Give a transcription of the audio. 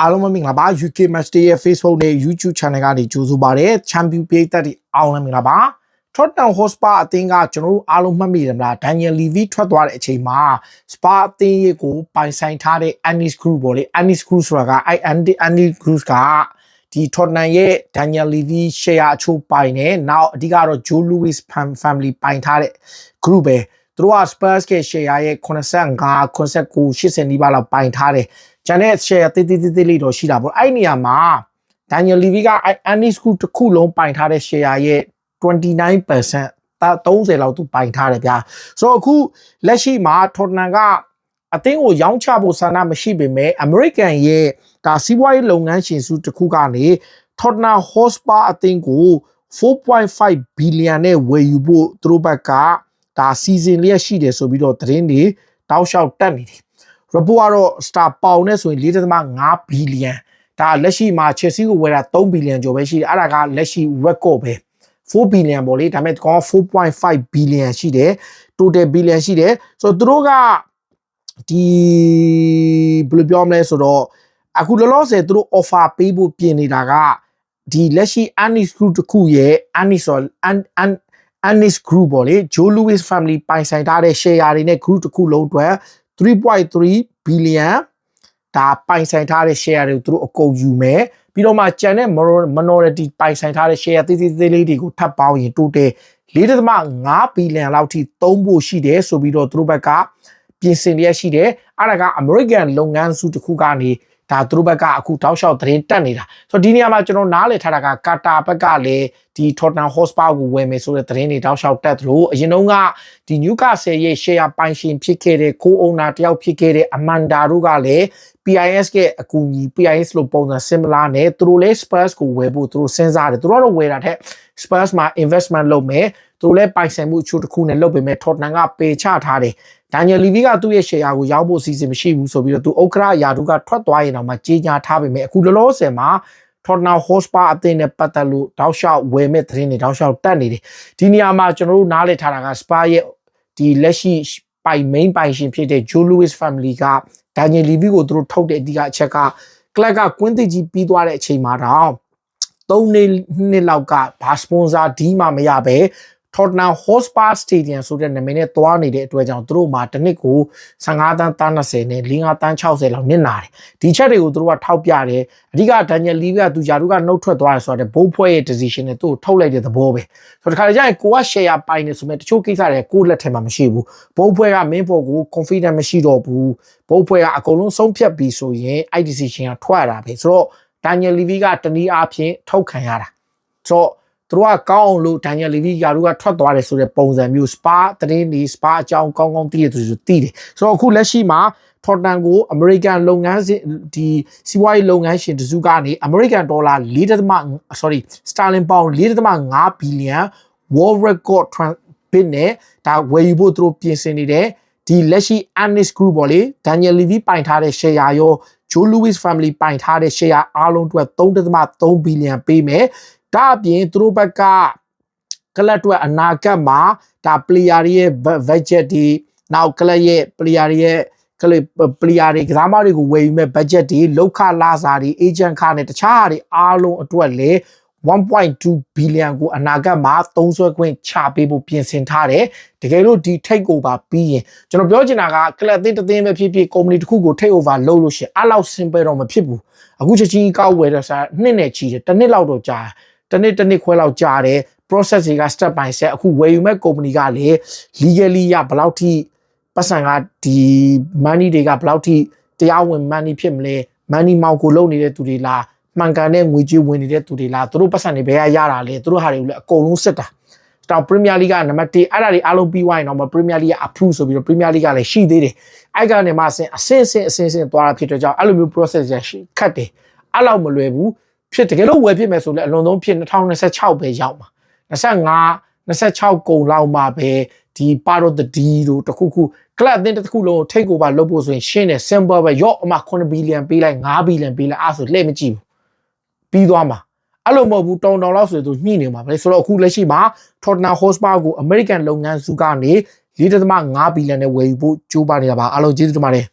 အားလုံးပဲမင်္ဂလာပါ UK Master ရဲ့ Facebook နဲ့ YouTube Channel ကနေကြိုဆိုပါရစေ။ Champion ပြည်သက်တွေအားလုံးပဲမင်္ဂလာပါ။ Tottenham Hotspur အသင်းကကျွန်တော်တို့အားလုံးမှတ်မိတယ်မလား Daniel Levy ထွက်သွားတဲ့အချိန်မှာ Spa အသင်းရဲ့ကိုပိုင်ဆိုင်ထားတဲ့ Anis Group ပေါ့လေ Anis Group ဆိုတာကအဲ Anis Group ကဒီ Tottenham ရဲ့ Daniel Levy share အချို့ပိုင်တယ်။နောက်အဓိကတော့ Joe Louis family ပိုင်ထားတဲ့ group ပဲ။ သူတို့က Spurs က share ရဲ့85 89 80နီးပါးလောက်ပိုင်ထားတယ်။ကျန်တဲ့ share တိတိတိတိလေးတော့ရှိတာပေါ့။အဲ့ဒီနေရာမှာ Daniel Levy က Anis Group တစ်ခုလုံးပိုင်ထားတဲ့ share ရဲ့29%တာ30လောက်သူပိုင်ထားတယ်ဗျာ။ဆိုတော့အခုလက်ရှိမှာ Tottenham ကအသင်းကိုရောင်းချဖို့ဆန္ဒမရှိပေမဲ့ American ရဲ့ဒါစီးပွားရေးလုပ်ငန်းရှင်စုတစ်ခုကနေ Tottenham Hotspur အသင်းကို4.5 billion နဲ့ဝယ်ယူဖို့သူတို့ဘက်က ဒါစီစဉ်လျက်ရှိတယ်ဆိုပြီးတော့သတင်းတွေတောက်လျှောက်တက်နေတယ်။ report ကတော့ star ပေါင်နဲ့ဆိုရင်4.5 billion ဒါလက်ရှိမှာ Chelsea ကိုဝယ်တာ3 billion ကျော်ပဲရှိတယ်အဲ့ဒါကလက်ရှိ record ပဲ4 billion ပေါ့လေဒါပေမဲ့ကော4.5 billion ရှိတယ် total billion ရှိတယ်ဆိုတော့သူတို့ကဒီဘယ်လိုပြောမလဲဆိုတော့အခုလောလောဆယ်သူတို့ offer ပေးဖို့ပြင်နေတာကဒီလက်ရှိ Anis Group တစ်ခုရဲ့ Anis ဆို Anis Group ပေါ့လေ Joe Louis family ပိုင်ဆိုင်ထားတဲ့ share တွေနဲ့ group တစ်ခုလုံးအတွက်3.3 billion ဒါပိုင်ဆိုင်ထားတဲ့ share တွေကိုသူတို့အကုန်ယူမယ်ပြီးတော့မှကျန်တဲ့ minority ပိုင်ဆိုင်ထားတဲ့ share သေးသေးသေးလေးတွေကိုထပ်ပေါင်းရင် total 4.5 billion လောက်ထိသုံးဖို့ရှိတယ်ဆိုပြီးတော့သူတို့ဘက်ကပြင်ဆင်ရရှိတယ်အဲ့ဒါက American လုပ်ငန်းစုတစ်ခုကနေ ဒါသူတို့ဘက်ကအခုတောက်လျှောက်သတင်းတက်နေတာဆိုတော့ဒီနေရာမှာကျွန်တော်နားလည်ထားတာကကာတာဘက်ကလည်းဒီ Tottenham Hotspur ကိုဝယ်မယ်ဆိုတဲ့သတင်းတွေတောက်လျှောက်တက်သလိုအရင်တုန်းကဒီ Newcastle ရဲ့ share ပိုင်ရှင်ဖြစ်ခဲ့တဲ့ co-owner တယောက်ဖြစ်ခဲ့တဲ့အမန်ဒါတို့ကလည်း PIS ရဲ့အကူအညီ PIS လို့ပုံစံ similar နဲ့သူတို့လည်း Spurs ကိုဝယ်ဖို့သူတို့စဉ်းစားတယ်သူတို့ကတော့ဝယ်တာထက် Spurs မှာ investment လုပ်မယ် သူတို့လည်းပိုင်ဆိုင်မှုအချို့တစ်ခုနဲ့လုပ်ပေမဲ့ Tottenham ကပေချထားတယ်ဒန်နီယယ်လီဗီကသူ့ရဲ့ share ကိုရောင်းဖို့အစီအစဉ်မရှိဘူးဆိုပြီးတော့သူဥက္ကရာယာဒူကထွက်သွားရင်တော့မှကြေညာထားပေမဲ့အခုလောလောဆယ်မှာ Tottenham Hotspur အသင်းနဲ့ပတ်သက်လို့တောက်လျှောက်ဝယ်မဲ့သတင်းတွေတောက်လျှောက်တက်နေတယ်ဒီနေရာမှာကျွန်တော်တို့နားလည်ထားတာက Spur ရဲ့ဒီလက်ရှိပိုင် main ပိုင်ရှင်ဖြစ်တဲ့ Joe Louis family က Daniel Levy ကိုသူတို့ထုတ်တဲ့အဓိကအချက်က club ကကွင်းသိကြီးပြီးသွားတဲ့အချိန်မှာတော့၃နှစ်နှစ်လောက်ကဘာစပွန်ဆာဒီမှမရပဲ Tottenham Hotspur Stadium ဆိုတဲ့နာမည်နဲ့တွားနေတဲ့အတွက်ကြောင့်သူတို့မှာတစ်နှစ်ကို15တန်း30နဲ့45တန်း60လောက်နစ်နာတယ်ဒီချက်တွေကိုသူတို့ကထောက်ပြတယ်အဓိက Daniel Levy ကသူယာတို့ကနှုတ်ထွက်သွားတယ်ဆိုတော့ဘိုးဖွဲ့ရဲ့ decision နဲ့သူ့ကိုထုတ်လိုက်တဲ့သဘောပဲဆိုတော့ဒီခါကျရင်ကိုက share ပိုင်နေဆိုမဲ့တချို့ကိစ္စတွေကိုလက်ထဲမှာမရှိဘူးဘိုးဖွဲ့ကမင်းဖို့ကို confident မရှိတော့ဘူးဘိုးဖွဲ့ကအကုန်လုံးဆုံးဖြတ်ပြီးဆိုရင်အဲ့ decision ကထွက်လာပဲဆိုတော့ Daniel Levy ကတနည်းအားဖြင့်ထုတ်ခံရတာဆိုတော့ သူတို့ကကောင်းအောင်လို့ဒန်နီယယ်လီဗီယာတို့ကထွက်သွားတယ်ဆိုတဲ့ပုံစံမျိုးစပါသတင်းတွေစပါအကြောင်းကောင်းကောင်းသိရသူဆိုသိတယ်ဆိုတော့အခုလက်ရှိမှာ Tottenham ကို American လုပ်ငန်းစဉ်ဒီစီးပွားရေးလုပ်ငန်းရှင်တစုကနေ American Dollar 4. sorry Sterling Pound 4.5 billion World Record bid နဲ့ဒါဝယ်ယူဖို့သူတို့ပြင်ဆင်နေတယ်ဒီလက်ရှိ Anis Group ပေါ့လေ Daniel Levy ပိုင်ထားတဲ့ share ရော Joe Louis family ပိုင်ထားတဲ့ share အားလုံးအတွက်3.3 billion ပေးမယ် ဒါအပြင်သူတို့ဘက်ကကလပ်အတွက်အနာဂတ်မှာဒါ player တွေရဲ့ budget တွေနောက်ကလပ်ရဲ့ player တွေရဲ့ကလေး player တွေကစားမတွေကိုဝယ်ယူမဲ့ budget တွေလောက်ခလာစားတွေ agent ခနဲ့တခြားဟာတွေအားလုံးအတွက်လည်း1.2 billion ကိုအနာဂတ်မှာသုံးစွဲခွင့်ချပေးဖို့ပြင်ဆင်ထားတယ်တကယ်လို့ဒီ take over ပြီးရင်ကျွန်တော်ပြောချင်တာကကလပ်အသင်းတစ်သင်းပဲဖြစ်ဖြစ် company တစ်ခုကို take over လုပ်လို့ရှိရင်အဲ့လောက် simple တော့မဖြစ်ဘူးအခုချက်ချင်းကောက်ဝယ်တဲ့စားနှစ်နဲ့ချီတယ်တစ်နှစ်လောက်တော့ကြာတယ် တစ်နှစ်တစ်နှစ်ခွဲလောက်ကြာတယ် process တွေက step by step အခုဝယ်ယူမဲ့ company ကလည်း legally ရဘယ်လောက်ထိပတ်စံကဒီ money တွေကဘယ်လောက်ထိတရားဝင် money ဖြစ်မလဲ money မောင်ကိုလုပ်နေတဲ့သူတွေလားမှန်ကန်တဲ့ငွေကြေးဝင်နေတဲ့သူတွေလားသူတို့ပတ်စံတွေဘယ်ကရတာလဲသူတို့ဟာတွေကိုလည်းအကုန်လုံးစစ်တာတော့ Premier League ကနံပါတ်1အဲ့ဒါတွေအားလုံးပြီးသွားရင်တော့ Premier League က approve ဆိုပြီးတော့ Premier League ကလည်းရှိသေးတယ်အဲ့ကနေမှအဆင့်အဆင့်အဆင့်အဆင့်အဆင့်သွားတာဖြစ်တဲ့ကြောင့်အဲ့လိုမျိုး process ရရှိခတ်တယ်အဲ့လောက်မလွယ်ဘူး ဖြစ်တကယ်လို့ဝယ်ဖြစ်မယ်ဆိုလည်းအလွန်ဆုံးဖြစ်2026ပဲရောက်မှာ25 26ကုန်လောက်မှပဲဒီ part of the D တို့တခုခု club အသင်းတစ်ခုလုံးကို take over လုပ်ဖို့ဆိုရင်ရှင်းတယ် simple ပဲရော့အမှ9 billion ပေးလိုက်5 billion ပေးလိုက်အဲ့ဆိုလှည့်မကြည့်ဘူးပြီးသွားမှာအဲ့လိုမဟုတ်ဘူးတောင်တောင်လောက်ဆိုသူညှိနေမှာပဲဆိုတော့အခုလက်ရှိမှာ Tottenham Hotspur ကို American လုပ်ငန်းစုကနေ4.5 billion နဲ့ဝယ်ယူဖို့ကြိုးပမ်းနေတာပါအားလုံးကျေးဇူးတင်ပါတယ်